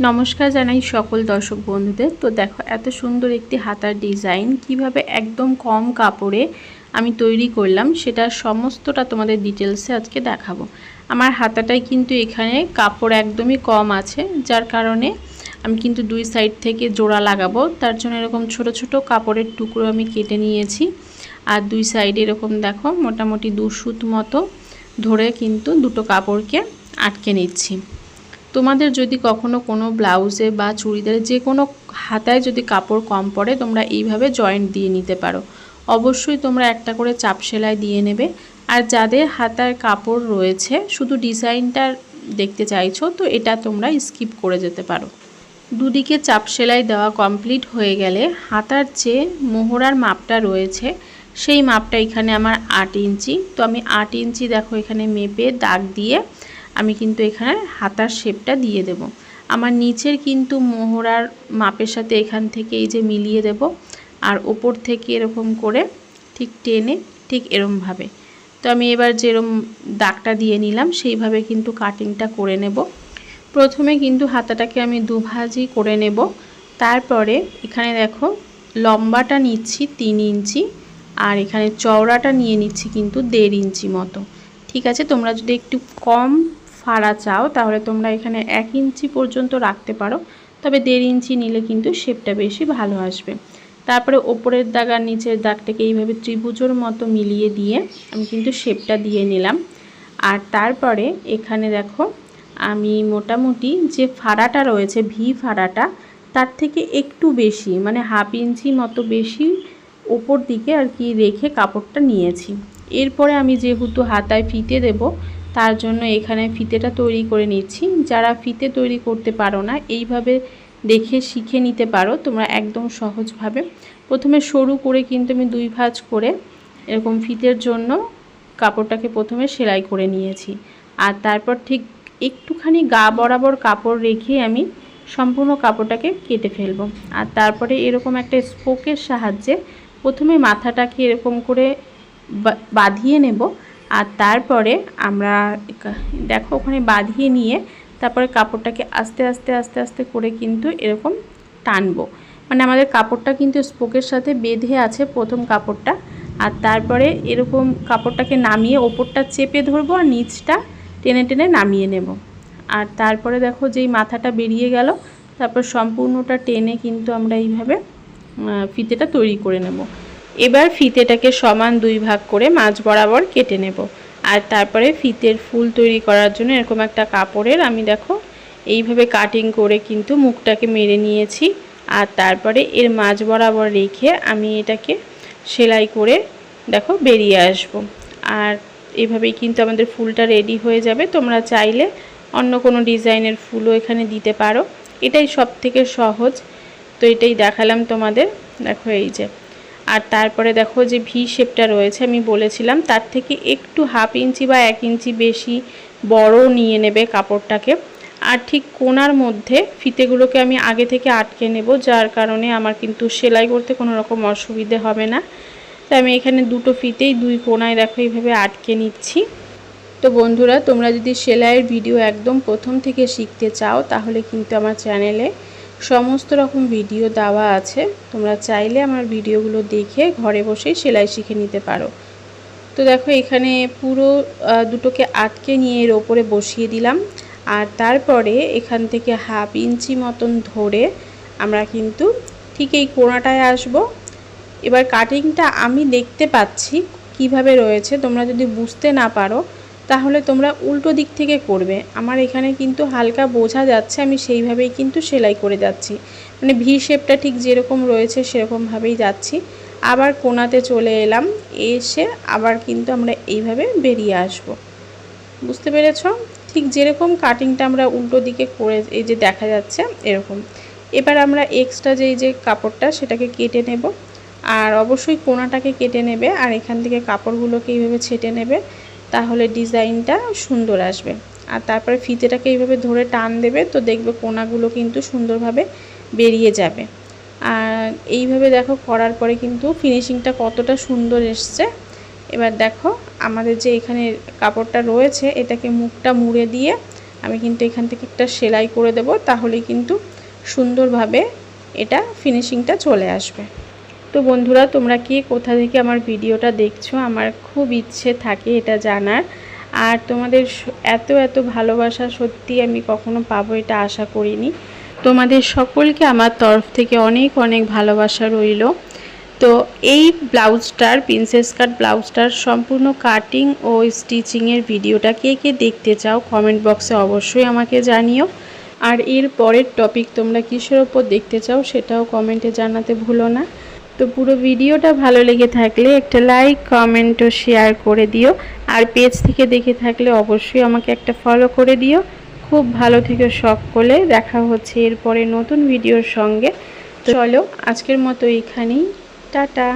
নমস্কার জানাই সকল দর্শক বন্ধুদের। তো দেখো, এত সুন্দর একটি হাতার ডিজাইন, কীভাবে একদম কম কাপড়ে আমি তৈরি করলাম সেটা সমস্তটা তোমাদের ডিটেলসে আজকে দেখাবো। আমার হাতাটাই কিন্তু এখানে কাপড় একদমই কম আছে, যার কারণে আমি কিন্তু দুই সাইড থেকে জোড়া লাগাবো। তার জন্য এরকম ছোট ছোট কাপড়ের টুকরো আমি কেটে নিয়েছি। আর দুই সাইডে এরকম দেখো, মোটামুটি দু সুত মতো ধরে কিন্তু দুটো কাপড়কে আটকে নিচ্ছি। তোমাদের যদি কখনো কোনো ব্লাউজে বা চুড়িদারে যে কোনো হাতায় যদি কাপড় কম পড়ে, তোমরা এইভাবে জয়েন্ট দিয়ে নিতে পারো। অবশ্যই তোমরা একটা করে চাপ সেলাই দিয়ে নেবে। আর যাদের হাতার কাপড় রয়েছে, শুধু ডিজাইনটা দেখতে চাইছো, তো এটা তোমরা স্কিপ করে যেতে পারো। দুদিকে চাপ সেলাই দেওয়া কমপ্লিট হয়ে গেলে হাতার যে মোহরার মাপটা রয়েছে, সেই মাপটা এখানে আমার আট ইঞ্চি। তো আমি আট ইঞ্চি দেখো এখানে মেপে দাগ দিয়ে আমি কিন্তু এখানে হাতার শেপটা দিয়ে দেব। আমার নিচের কিন্তু মোহরার মাপের সাথে এখান থেকে এই যে মিলিয়ে দেব আর ওপর থেকে এরকম করে ঠিক টেনে ঠিক এরমভাবে তো আমি এবার যেরম দাগটা দিয়ে নিলাম সেইভাবে কিন্তু কাটিংটা করে নেব। প্রথমে কিন্তু হাতাটাকে আমি দুভাজি করে নেব। তারপরে এখানে দেখো লম্বাটা নিচ্ছি তিন ইঞ্চি আর এখানে চওড়াটা নিয়ে নিচ্ছি কিন্তু দেড় ইঞ্চি মতো। ঠিক আছে? তোমরা যদি একটু কম ফাড়া চাও, তাহলে তোমরা এখানে এক ইঞ্চি পর্যন্ত রাখতে পারো। তবে দেড় ইঞ্চি নিলে কিন্তু শেপটা বেশি ভালো আসবে। তারপরে ওপরের দাগ আর নিচের দাগটাকে এইভাবে ত্রিভুজের মতো মিলিয়ে দিয়ে আমি কিন্তু শেপটা দিয়ে নিলাম। আর তারপরে এখানে দেখো, আমি মোটামুটি যে ফাড়াটা রয়েছে, ভি ফাড়াটা, তার থেকে একটু বেশি মানে হাফ ইঞ্চি মতো বেশি ওপর দিকে আর কি রেখে কাপড়টা নিয়েছি। এরপরে আমি যেহেতু হাতায় ফিতে দেব তার জন্য এখানে ফিতেটা তৈরি করে নিচ্ছি। যারা ফিতে তৈরি করতে পারো না, এইভাবে দেখে শিখে নিতে পারো। তোমরা একদম সহজভাবে। প্রথমে সরু করে কিন্তু আমি দুই ভাঁজ করে এরকম ফিতের জন্য কাপড়টাকে প্রথমে সেলাই করে নিয়েছি। আর তারপর ঠিক একটুখানি গা বরাবর কাপড় রেখে আমি সম্পূর্ণ কাপড়টাকে কেটে ফেলব। আর তারপরে এরকম একটা স্পোকের সাহায্যে প্রথমে মাথাটাকে এরকম করে বাঁধিয়ে নেব। আর তারপরে আমরা দেখো ওখানে বাঁধিয়ে নিয়ে তারপরে কাপড়টাকে আস্তে আস্তে আস্তে আস্তে করে কিন্তু এরকম টানবো। মানে আমাদের কাপড়টা কিন্তু স্পোকের সাথে বেঁধে আছে প্রথম কাপড়টা। আর তারপরে এরকম কাপড়টাকে নামিয়ে ওপরটা চেপে ধরবো আর নিচটা টেনে টেনে নামিয়ে নেব। আর তারপরে দেখো যেই মাথাটা বেরিয়ে গেল, তারপর সম্পূর্ণটা টেনে কিন্তু আমরা এইভাবে ফিতেটা তৈরি করে নেব। এবার ফিতেটাকে সমান দুই ভাগ করে মাছ বরাবর কেটে নেব। আর তারপরে ফিতের ফুল তৈরি করার জন্য এরকম একটা কাপড়ের আমি দেখো, এইভাবে কাটিং করে কিন্তু মুখটাকে মেরে নিয়েছি। আর তারপরে এর মাছ বরাবর রেখে আমি এটাকে সেলাই করে দেখো বেরিয়ে আসব। আর এভাবেই কিন্তু আমাদের ফুলটা রেডি হয়ে যাবে। তোমরা চাইলে অন্য কোনো ডিজাইনের ফুলও এখানে দিতে পারো। এটাই সব থেকে সহজ। তো এটাই দেখালাম তোমাদের। দেখো এই যে আর তারপরে দেখো যে ভি শেপটা রয়েছে, আমি বলেছিলাম, তার থেকে একটু হাফ ইঞ্চি বা এক ইঞ্চি বেশি বড় নিয়ে নেবে কাপড়টাকে। আর ঠিক কোনার মধ্যে ফিতেগুলোকে আমি আগে থেকে আটকে নেব, যার কারণে আমার কিন্তু সেলাই করতে কোনো রকম অসুবিধে হবে না। তাই আমি এখানে দুটো ফিতেই দুই কোনায় দেখো এইভাবে আটকে নিচ্ছি। তো বন্ধুরা, তোমরা যদি সেলাইয়ের ভিডিও একদম প্রথম থেকে শিখতে চাও, তাহলে কিন্তু আমার চ্যানেলে সমস্ত রকম ভিডিও দেওয়া আছে। তোমরা চাইলে আমার ভিডিওগুলো দেখে ঘরে বসেই সেলাই শিখে নিতে পারো। তো দেখো, এখানে পুরো দুটোকে আটকে নিয়ে এর ওপরে বসিয়ে দিলাম। আর তারপরে এখান থেকে হাফ ইঞ্চি মতন ধরে আমরা কিন্তু ঠিক এই কোনাটায় আসব। এবার কাটিংটা আমি দেখতে পাচ্ছি কীভাবে রয়েছে। তোমরা যদি বুঝতে না পারো তাহলে তোমরা উল্টো দিক থেকে করবে। আমার এখানে কিন্তু হালকা বোঝা যাচ্ছে, আমি সেইভাবেই কিন্তু সেলাই করে যাচ্ছি। মানে ভি শেপটা ঠিক যেরকম রয়েছে সেরকমভাবেই যাচ্ছি। আবার কোনাতে চলে এলাম, এসে আবার কিন্তু আমরা এইভাবে বেরিয়ে আসব। বুঝতে পেরেছ? ঠিক যেরকম কাটিংটা আমরা উল্টো দিকে করে এই যে দেখা যাচ্ছে, এরকম। এবার আমরা এক্সট্রা যে এই যে কাপড়টা সেটাকে কেটে নেব। আর অবশ্যই কোনাটাকে কেটে নেবে, আর এখান থেকে কাপড়গুলোকে এইভাবে ছেটে নেবে। তাহলে ডিজাইনটা সুন্দর আসবে। আর তারপরে ফিতেটাকে এইভাবে ধরে টান দেবে, তো দেখবে কোনাগুলো কিন্তু সুন্দরভাবে বেরিয়ে যাবে। আর এইভাবে দেখো করার পরে কিন্তু ফিনিশিংটা কতটা সুন্দর এসছে। এবার দেখো আমাদের যে এখানে কাপড়টা রয়েছে, এটাকে মুখটা মুড়ে দিয়ে আমি কিন্তু এখান থেকে একটা সেলাই করে দেব, তাহলে কিন্তু সুন্দরভাবে এটা ফিনিশিংটা চলে আসবে। তো বন্ধুরা, তোমরা কে কোথা থেকে আমার ভিডিওটা দেখছ? আমার খুব ইচ্ছে থাকে এটা জানার। আর তোমাদের এত এত ভালোবাসা সত্যি আমি কখনো পাবো এটা আশা করিনি। তোমাদের সকলকে আমার তরফ থেকে অনেক অনেক ভালোবাসা রইল। তো এই ব্লাউজটার, প্রিন্সেস কাট ব্লাউজটার সম্পূর্ণ কাটিং ও স্টিচিংয়ের ভিডিওটা কে কে দেখতে চাও কমেন্ট বক্সে অবশ্যই আমাকে জানিও। আর এর পরের টপিক তোমরা কিসের ওপর দেখতে চাও সেটাও কমেন্টে জানাতে ভুলো না। তো পুরো ভিডিওটা ভালো লেগে থাকলে একটা লাইক কমেন্ট ও শেয়ার করে দিও। আর পেজ থেকে দেখে থাকলে অবশ্যই আমাকে একটা ফলো করে দিও। খুব ভালো থেকে শখ করলে দেখা হচ্ছে এরপরে নতুন ভিডিওর সঙ্গে। চলো, আজকের মতো এখানেই। টাটা।